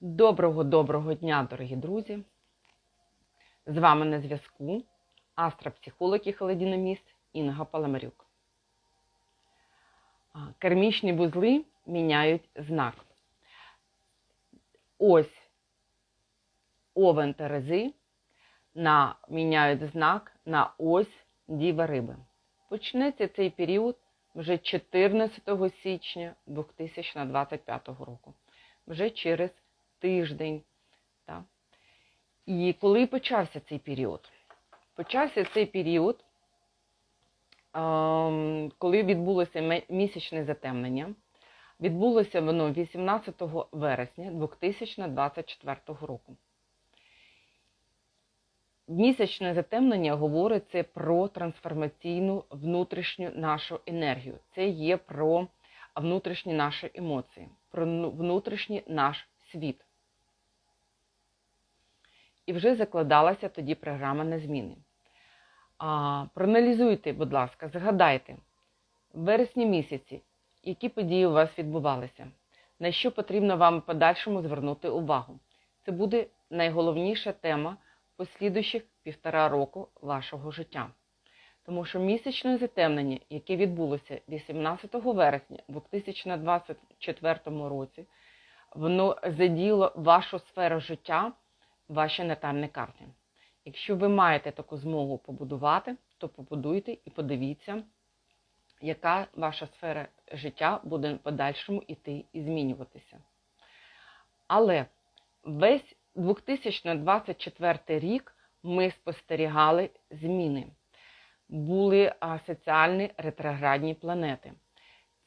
Доброго-доброго дня, дорогі друзі! З вами на зв'язку астропсихолог і холодиноміст Інга Паламарюк. А, Кармічні вузли міняють знак. Ось овен Терези на, міняють знак на ось Діва Риби. Почнеться цей період вже 14 січня 2025 року. Вже через тиждень. Так. І коли почався цей період? Почався цей період, ем, коли відбулося місячне затемнення. Відбулося воно 18 вересня 2024 року. Місячне затемнення говорить це про трансформаційну внутрішню нашу енергію. Це є про внутрішні наші емоції, про ну- внутрішній наш світ. І вже закладалася тоді програма на зміни. А, проаналізуйте, будь ласка, згадайте, в вересні місяці, які події у вас відбувалися, на що потрібно вам в подальшому звернути увагу. Це буде найголовніша тема послідуючих півтора року вашого життя. Тому що місячне затемнення, яке відбулося 18 вересня 2024 році, воно заділо вашу сферу життя, ваші натальні карти. Якщо ви маєте таку змогу побудувати, то побудуйте і подивіться, яка ваша сфера життя буде в подальшому іти і змінюватися. Але весь 2024 рік ми спостерігали зміни. Були соціальні ретроградні планети.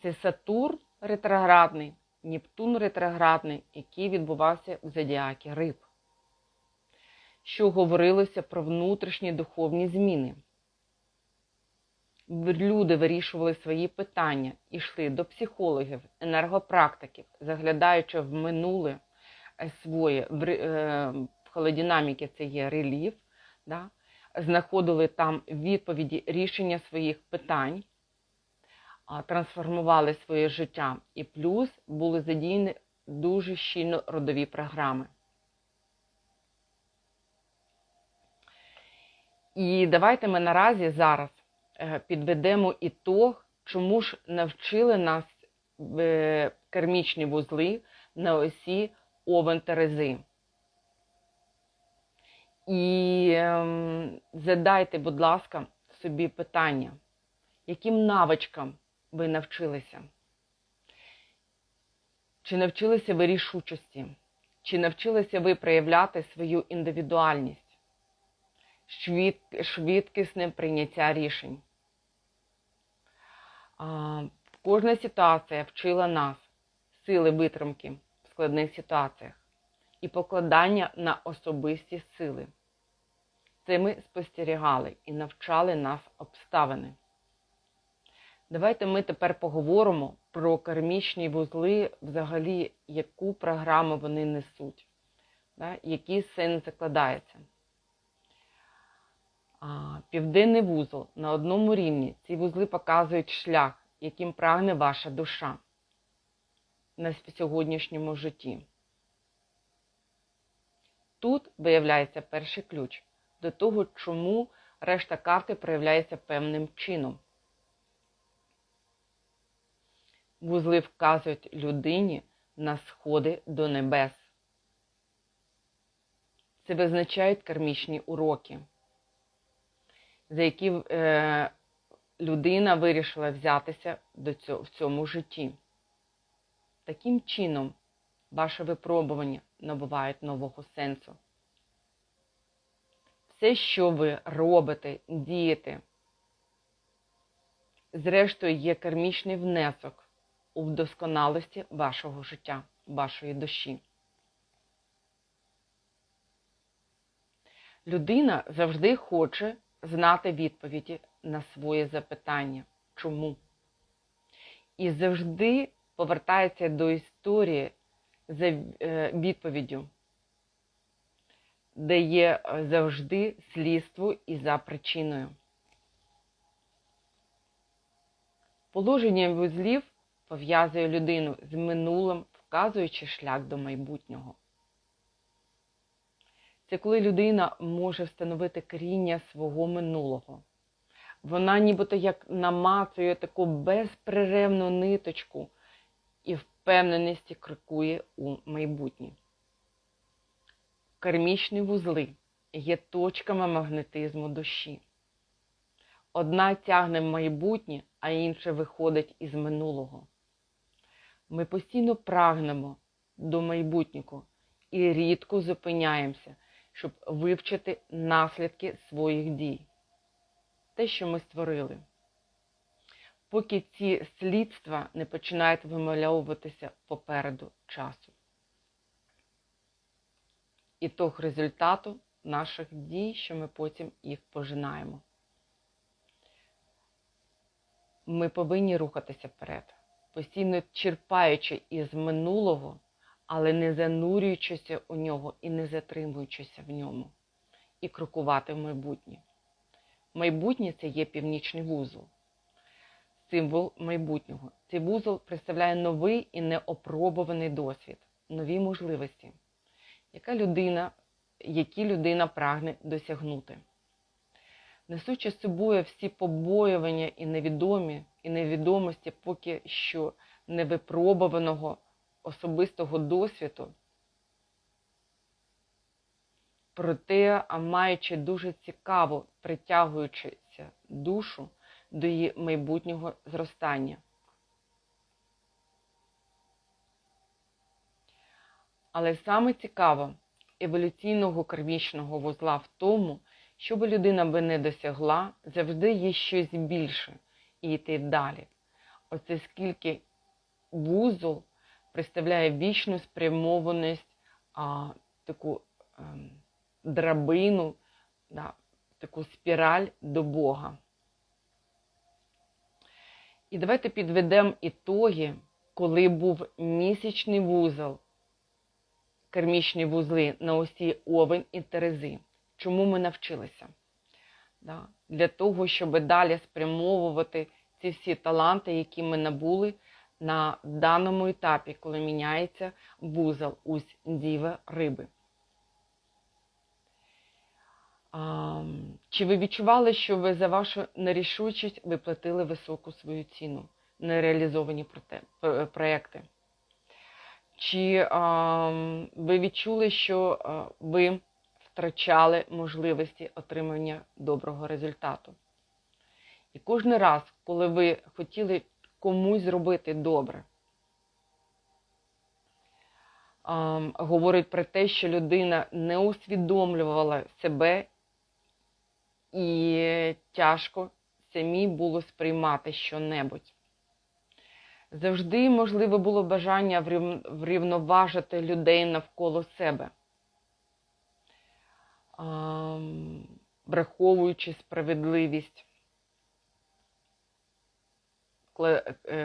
Це Сатурн ретроградний, Нептун ретроградний, який відбувався в зодіакі риб, що говорилося про внутрішні духовні зміни. Люди вирішували свої питання, йшли до психологів, енергопрактиків, заглядаючи в минуле е, своє, в, е, в холодинаміки це є реліф, да? знаходили там відповіді, рішення своїх питань, трансформували своє життя. І плюс були задіяні дуже щільно родові програми. І давайте ми наразі зараз е, підведемо ітог, чому ж навчили нас е, кармічні вузли на осі Овен Терези. І ем, задайте, будь ласка, собі питання, яким навичкам ви навчилися? Чи навчилися ви рішучості? Чи навчилися ви проявляти свою індивідуальність, швидкісне прийняття рішень? Кожна ситуація вчила нас сили витримки в складних ситуаціях і покладання на особисті сили. Це ми спостерігали і навчали нас обставини. Давайте ми тепер поговоримо про кармічні вузли, взагалі, яку програму вони несуть, сенс закладається. А, Південний вузол на одному рівні. Ці вузли показують шлях, яким прагне ваша душа на сьогоднішньому житті. Тут виявляється перший ключ до того, чому решта карти проявляється певним чином. Вузли вказують людині на сходи до небес. Це визначають кармічні уроки, за які е, людина вирішила взятися до цього, в цьому житті. Таким чином, ваше випробування набувають нового сенсу. Все, що ви робите, дієте, зрештою є кармічний внесок у вдосконалості вашого життя, вашої душі. Людина завжди хоче знати відповіді на своє запитання. Чому? І завжди повертається до історії за е, відповіддю, де є е, завжди слідство і за причиною. Положення вузлів пов'язує людину з минулим, вказуючи шлях до майбутнього. Це коли людина може встановити коріння свого минулого. Вона нібито як намацує таку безперервну ниточку і впевненості крокує у майбутнє. Кармічні вузли є точками магнетизму душі. Одна тягне в майбутнє, а інша виходить із минулого. Ми постійно прагнемо до майбутнього і рідко зупиняємося, щоб вивчити наслідки своїх дій. Те, що ми створили. Поки ці слідства не починають вимальовуватися попереду часу. Ітог результату наших дій, що ми потім їх пожинаємо. Ми повинні рухатися вперед, постійно черпаючи із минулого, але не занурюючися у нього і не затримуючися в ньому, і крокувати в майбутнє. Майбутнє це є північний вузол, символ майбутнього. Цей вузол представляє новий і неопробуваний досвід, нові можливості, яка людина, які людина прагне досягнути. Несучи з собою всі побоювання і невідомі, і невідомості поки що невипробуваного особистого досвіду, проте маючи дуже цікаво притягуючися душу до її майбутнього зростання. Але саме цікаво еволюційного кармічного вузла в тому, що би людина би не досягла, завжди є щось більше і йти далі. Оце скільки вузол представляє вічну спрямованість, а, таку а, драбину, да, таку спіраль до Бога. І давайте підведемо ітоги, коли був місячний вузол, кармічні вузли на осі Овен і Терези. Чому ми навчилися? Да? Для того, щоб далі спрямовувати ці всі таланти, які ми набули на даному етапі, коли міняється вузол ось діва риби. А, чи ви відчували, що ви за вашу нерішучість виплатили високу свою ціну, нереалізовані проекти? Чи а, ви відчули, що а, ви втрачали можливості отримання доброго результату? І кожен раз, коли ви хотіли комусь зробити добре, говорить про те, що людина не усвідомлювала себе і тяжко самі було сприймати що-небудь. Завжди можливо було бажання врівноважити людей навколо себе, враховуючи справедливість,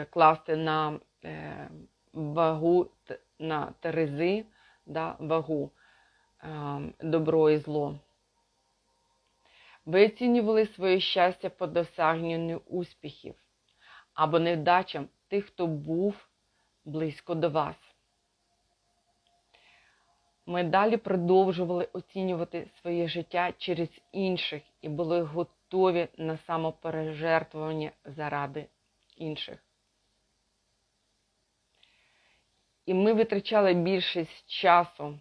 класти на вагу на терези, да, вагу добро і зло. Ви оцінювали своє щастя по досягненню успіхів або невдачам тих, хто був близько до вас. Ми далі продовжували оцінювати своє життя через інших і були готові на самопережертвування заради інших. І ми витрачали більшість часу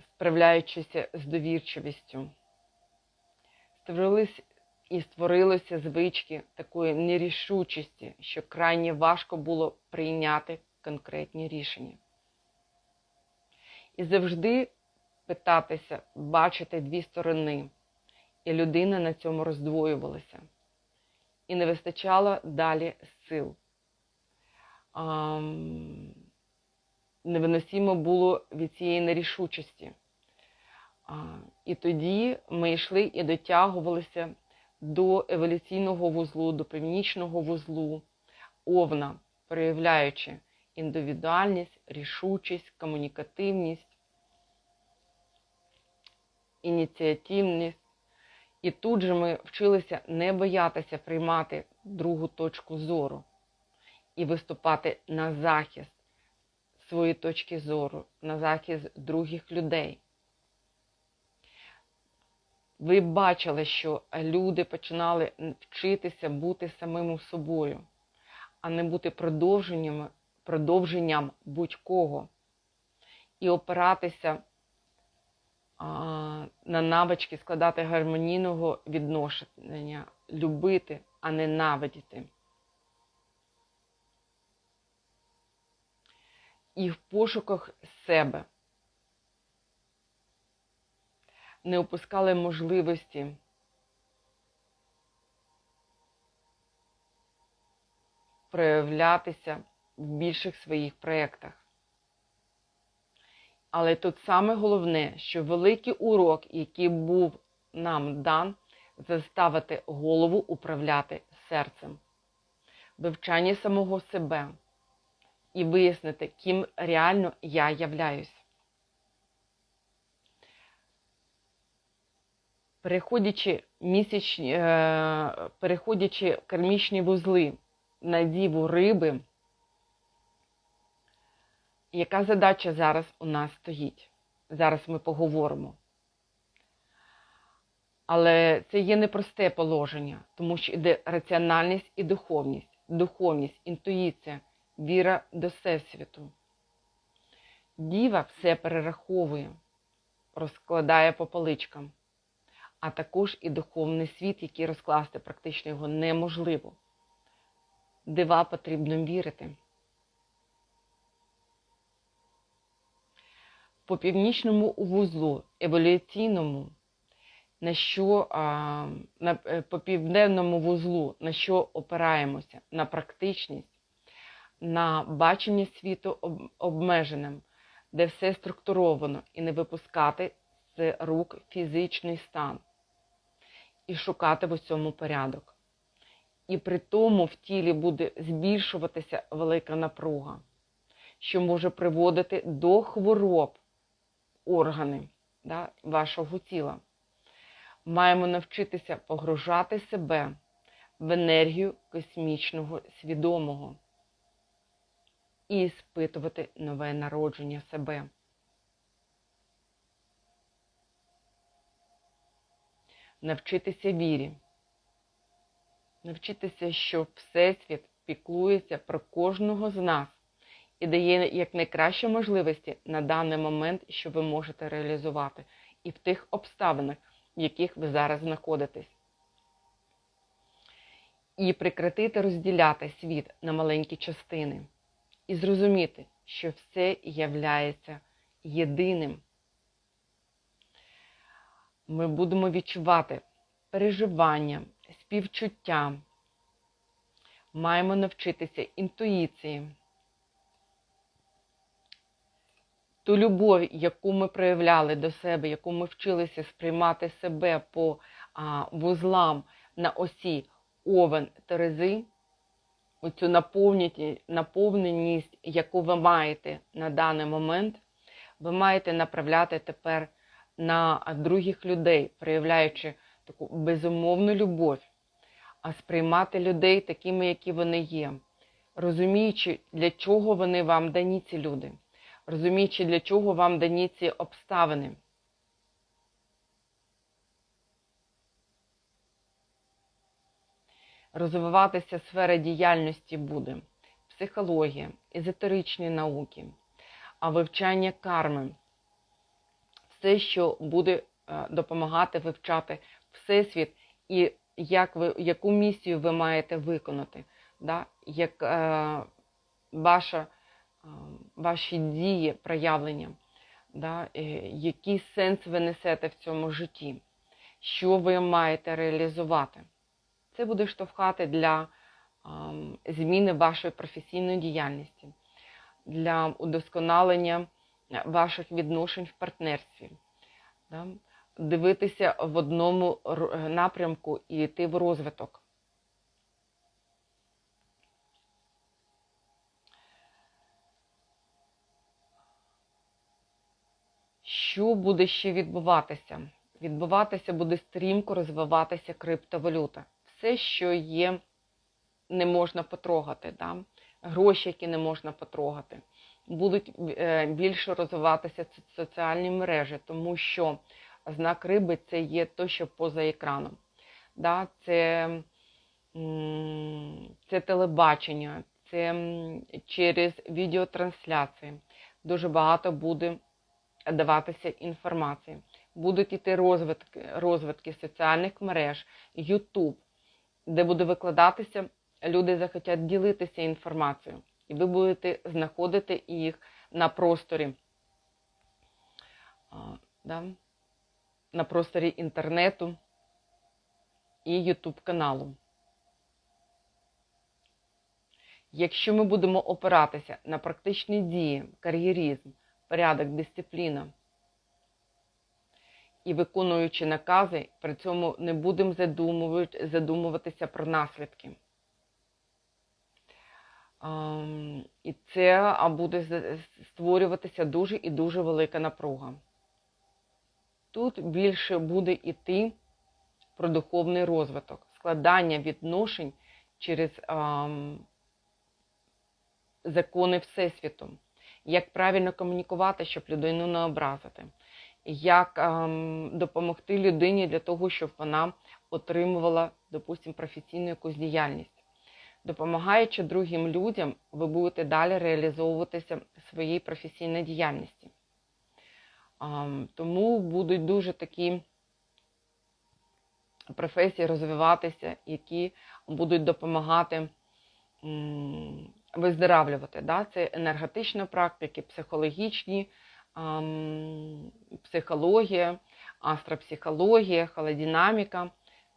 справляючися з довірчивістю. Створились і створилися звички такої нерішучості, що крайне важко було прийняти конкретні рішення. І завжди питатися, бачити дві сторони, і людина на цьому роздвоювалася. І не вистачало далі сил. Невиносимо було від цієї нерішучості. І тоді ми йшли і дотягувалися до еволюційного вузлу, до північного вузлу, овна, проявляючи індивідуальність, рішучість, комунікативність, ініціативність. І тут же ми вчилися не боятися приймати другу точку зору і виступати на захист свої точки зору, на захист других людей. Ви бачили, що люди починали вчитися бути самим собою, а не бути продовженням, продовженням будь-кого. І опиратися на навички складати гармонійного відношення, любити, а не ненавидіти. І в пошуках себе не опускали можливості проявлятися в більших своїх проєктах. Але тут саме головне, що великий урок, який був нам дан, заставити голову управляти серцем, вивчання самого себе і вияснити, ким реально я являюсь. Переходячи місячні, е, переходячи кармічні вузли на діву риби, яка задача зараз у нас стоїть? Зараз ми поговоримо. Але це є непросте положення, тому що йде раціональність і духовність, духовність, інтуїція, віра до всесвіту. Діва все перераховує, розкладає по поличкам, а також і духовний світ, який розкласти практично його неможливо. Дива потрібно вірити. По північному вузлу еволюційному, на що на, по південному вузлу, на що опираємося, на практичність, на бачення світу обмеженим, де все структуровано, і не випускати з рук фізичний стан, і шукати в усьому порядок. І при тому в тілі буде збільшуватися велика напруга, що може приводити до хвороб органи да, вашого тіла. Маємо навчитися погружати себе в енергію космічного свідомого і спитувати нове народження себе. Навчитися вірі. Навчитися, що Всесвіт піклується про кожного з нас і дає якнайкращі можливості на даний момент, що ви можете реалізувати, і в тих обставинах, в яких ви зараз знаходитесь. І прекратити розділяти світ на маленькі частини, і зрозуміти, що все являється єдиним. Ми будемо відчувати переживання, співчуття. Маємо навчитися інтуїції. Ту любов, яку ми проявляли до себе, яку ми вчилися сприймати себе по вузлам на осі овен Терези, оцю наповненість, яку ви маєте на даний момент, ви маєте направляти тепер на других людей, проявляючи таку безумовну любов, а сприймати людей такими, які вони є, розуміючи, для чого вони вам дані ці люди розуміючи, для чого вам дані ці обставини. Розвиватися сфера діяльності буде психологія, езотеричні науки, а вивчання карми. Все, що буде е, допомагати вивчати Всесвіт і як ви, яку місію ви маєте виконати, да? як е, ваша ваші дії, проявлення, да, е, який сенс ви несете в цьому житті, що ви маєте реалізувати. Це буде штовхати для зміни вашої професійної діяльності, для удосконалення ваших відношень в партнерстві. Да? Дивитися в одному напрямку і йти в розвиток. Що буде ще відбуватися? Відбуватися буде стрімко розвиватися криптовалюта. Все, що є, не можна потрогати. Да? Гроші, які не можна потрогати. будуть е, більше розвиватися соціальні мережі, тому що знак риби це є то, що поза екраном. Да? Це, це телебачення, це через відеотрансляції. Дуже багато буде даватися інформації. Будуть іти розвитки, розвитки соціальних мереж, YouTube, де буде викладатися, люди захотять ділитися інформацією, і ви будете знаходити їх на просторі, да, на просторі інтернету і YouTube каналу. Якщо ми будемо опиратися на практичні дії, кар'єризм, порядок, дисципліна і виконуючи накази, при цьому не будемо задумувати- задумуватися про наслідки. Ам, І це буде створюватися дуже і дуже велика напруга. Тут більше буде йти про духовний розвиток, складання відношень через ам, закони Всесвіту, як правильно комунікувати, щоб людину не образити, як ем, допомогти людині для того, щоб вона отримувала, допустимо, професійну якусь діяльність. Допомагаючи другим людям, ви будете далі реалізовуватися в своїй професійній діяльності. Ем, тому будуть дуже такі професії розвиватися, які будуть допомагати виздоравлювати. Да? Це енергетичні практики, психологічні, психологія, астропсихологія, холодинаміка.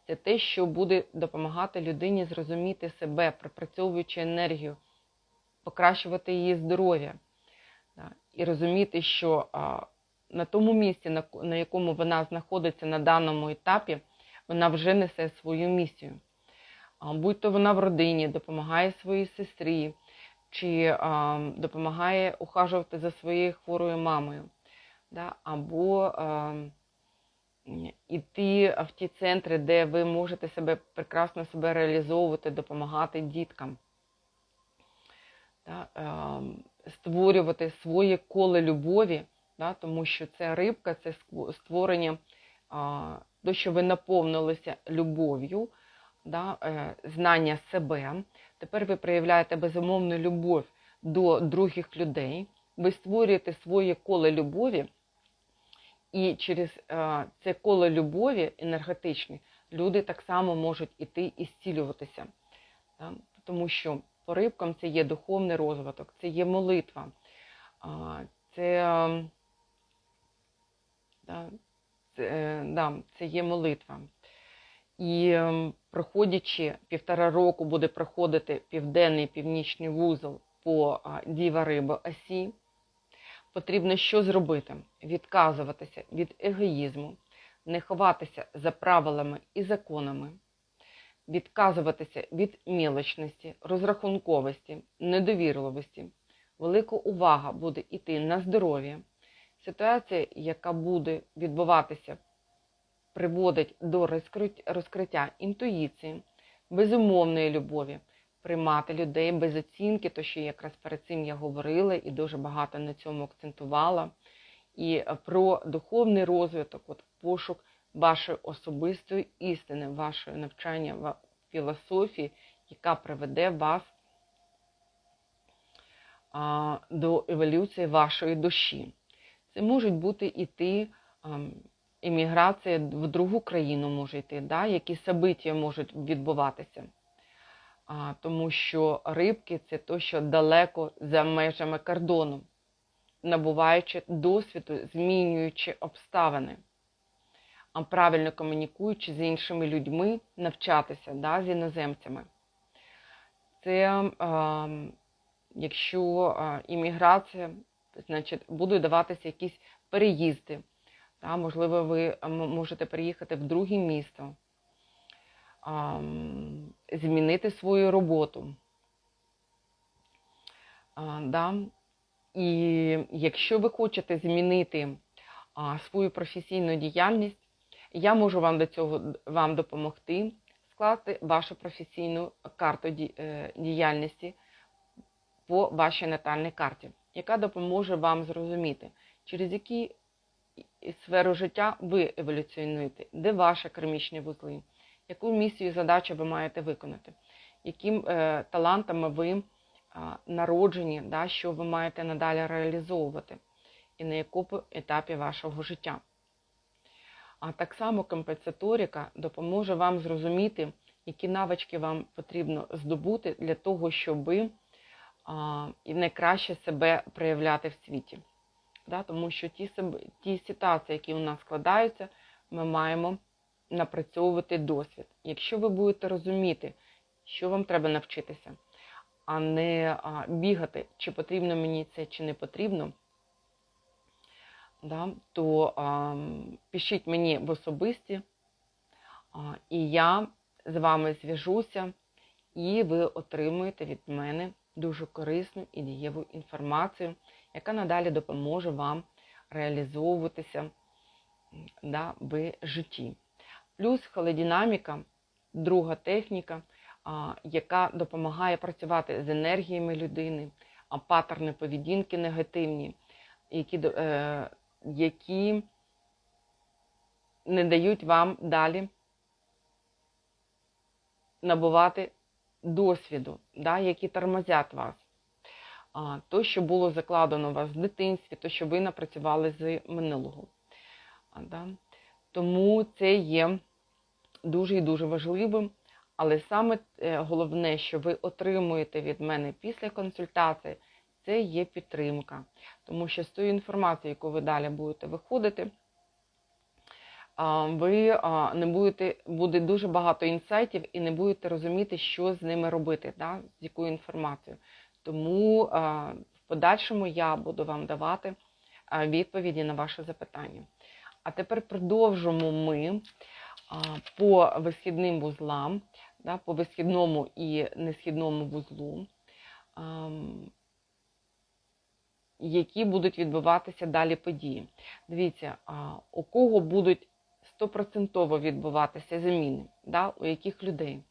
Це те, що буде допомагати людині зрозуміти себе, пропрацьовуючи енергію, покращувати її здоров'я. І розуміти, що на тому місці, на, якому вона знаходиться на даному етапі, вона вже несе свою місію. Будь то вона в родині, допомагає своїй сестрі, чи а, допомагає ухажувати за своєю хворою мамою, да? або а, м, іти в ті центри, де ви можете себе прекрасно себе реалізовувати, допомагати діткам, да? а, створювати своє коло любові, да? тому що це рибка, це створення, а, то, що ви наповнилися любов'ю, да? е, знання себе. Тепер ви проявляєте безумовну любов до других людей, ви створюєте своє коло любові, і через е, це коло любові енергетичне люди так само можуть іти і зцілюватися. Тому що по рибкам це є духовний розвиток, це є молитва, це, е, да, це, е, да, це є молитва. І ем, проходячи півтора року буде проходити південний північний вузол по Діва Риби Осі, потрібно що зробити? Відказуватися від егоїзму, не ховатися за правилами і законами, відказуватися від мілочності, розрахунковості, недовірливості. Велика увага буде йти на здоров'я. Ситуація, яка буде відбуватися приводить до розкриття інтуїції, безумовної любові, приймати людей без оцінки, то що якраз перед цим я говорила і дуже багато на цьому акцентувала. І е, про духовний розвиток, от пошук вашої особистої істини, вашої навчання в філософії, яка приведе вас а, до еволюції вашої душі. Це можуть бути іти ам, імміграція в другу країну може йти, да? які события можуть відбуватися. А, тому що рибки це то, що далеко за межами кордону, набуваючи досвіду, змінюючи обставини, а правильно комунікуючи з іншими людьми, навчатися да? з іноземцями. Це а, якщо імміграція, значить будуть даватися якісь переїзди. Та, можливо, ви можете переїхати в друге місто, ам, змінити свою роботу. А, да? І якщо ви хочете змінити а, свою професійну діяльність, я можу вам до цього вам допомогти скласти вашу професійну карту е, діяльності по вашій натальній карті. яка допоможе вам зрозуміти, через які сферу життя ви еволюціонуєте, де ваші кармічні вузли, яку місію і задачу ви маєте виконати, яким е, талантами ви е, народжені, да, що ви маєте надалі реалізовувати, і на якому етапі вашого життя. А так само компенсаторика допоможе вам зрозуміти, які навички вам потрібно здобути для того, щоб а, і найкраще себе проявляти в світі. Да? Тому що ті, ті ситуації, які у нас складаються, ми маємо напрацьовувати досвід. Якщо ви будете розуміти, що вам треба навчитися, а не а, бігати, чи потрібно мені це, чи не потрібно, да, то а, пишіть мені в особисті, а, і я з вами зв'яжуся, і ви отримуєте від мене дуже корисну і дієву інформацію, яка надалі допоможе вам реалізовуватися да, в житті. Плюс холодинаміка, друга техніка, яка допомагає працювати з енергіями людини, а паттерни поведінки негативні, які, е, які не дають вам далі набувати досвіду, да, які тормозять вас. То, що було закладено у вас в дитинстві, то, що ви напрацювали з минулого. Тому це є дуже і дуже важливим. Але саме е, головне, що ви отримуєте від мене після консультації, це є підтримка. Тому що з тою інформацією, яку ви далі будете виходити, ви не будете, буде дуже багато інсайтів і не будете розуміти, що з ними робити, да, з якою інформацією. Тому в подальшому я буду вам давати відповіді на ваші запитання. А тепер продовжимо ми по висхідним вузлам, по висхідному і несхідному вузлу, які будуть відбуватися далі події. Дивіться, у кого будуть стопроцентово відбуватися зміни, у яких людей.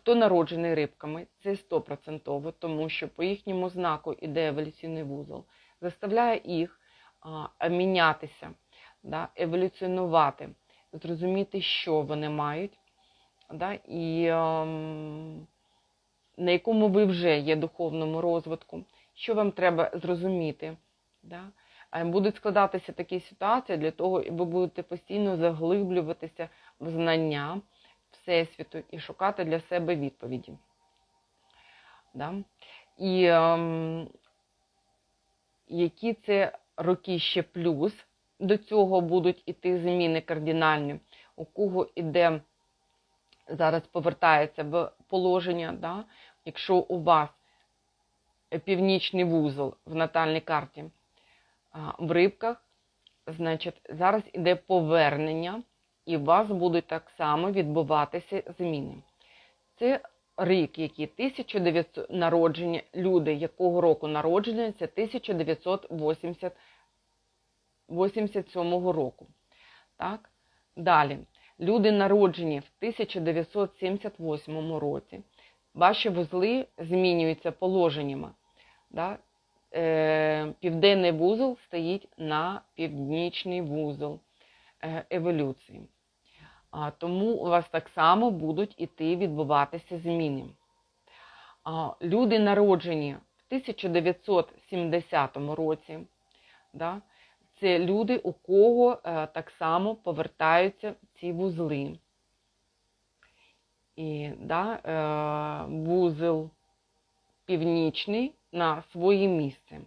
Хто народжений рибками, це стопроцентово, тому що по їхньому знаку іде еволюційний вузол, заставляє їх а, мінятися, да, еволюціонувати, зрозуміти, що вони мають, да, і ем, на якому ви вже є духовному розвитку, що вам треба зрозуміти. Да? Будуть складатися такі ситуації для того, і ви будете постійно заглиблюватися в знання Всесвіту і шукати для себе відповіді. Да? І ем, які це роки ще плюс до цього будуть іти зміни кардинальні, у кого іде зараз повертається в положення, да? якщо у вас північний вузол в натальній карті в рибках, значить, зараз іде повернення, і у вас будуть так само відбуватися зміни. Це рік, який 1900 народження, люди якого року народження, це 1987 року. Так? Далі, люди народжені в 1978 році. Ваші вузли змінюються положеннями. Да? Е, південний вузол стоїть на північний вузол еволюції. Тому у вас так само будуть іти відбуватися зміни. Люди народжені в 1970 році. Да? Це люди, у кого е, так само повертаються ці вузли. І да, е, вузол північний на своє місце.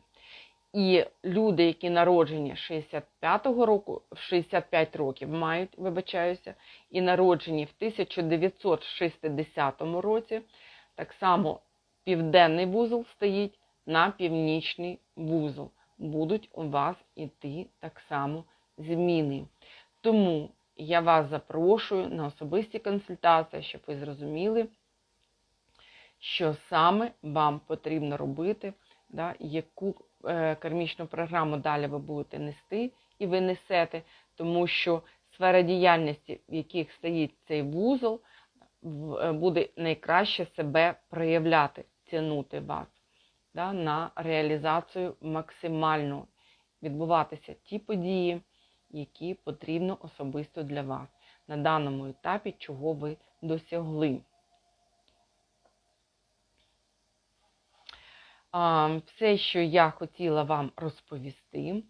І люди, які народжені 65-го року, в 65 років мають, вибачаюся, і народжені в 1960 році, так само південний вузол стоїть на північний вузол. Будуть у вас іти так само зміни. Тому я вас запрошую на особисті консультації, щоб ви зрозуміли, що саме вам потрібно робити, да, яку кармічну програму далі ви будете нести і ви несете, тому що сфера діяльності, в яких стоїть цей вузол, е, буде найкраще себе проявляти, тягнути вас. да, на реалізацію максимальну відбуватися ті події, які потрібно особисто для вас на даному етапі, чого ви досягли. Все, що я хотіла вам розповісти.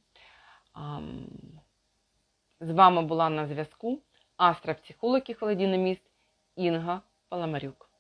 З вами була на зв'язку астропсихолог і холодиноміст Інга Паламарюк.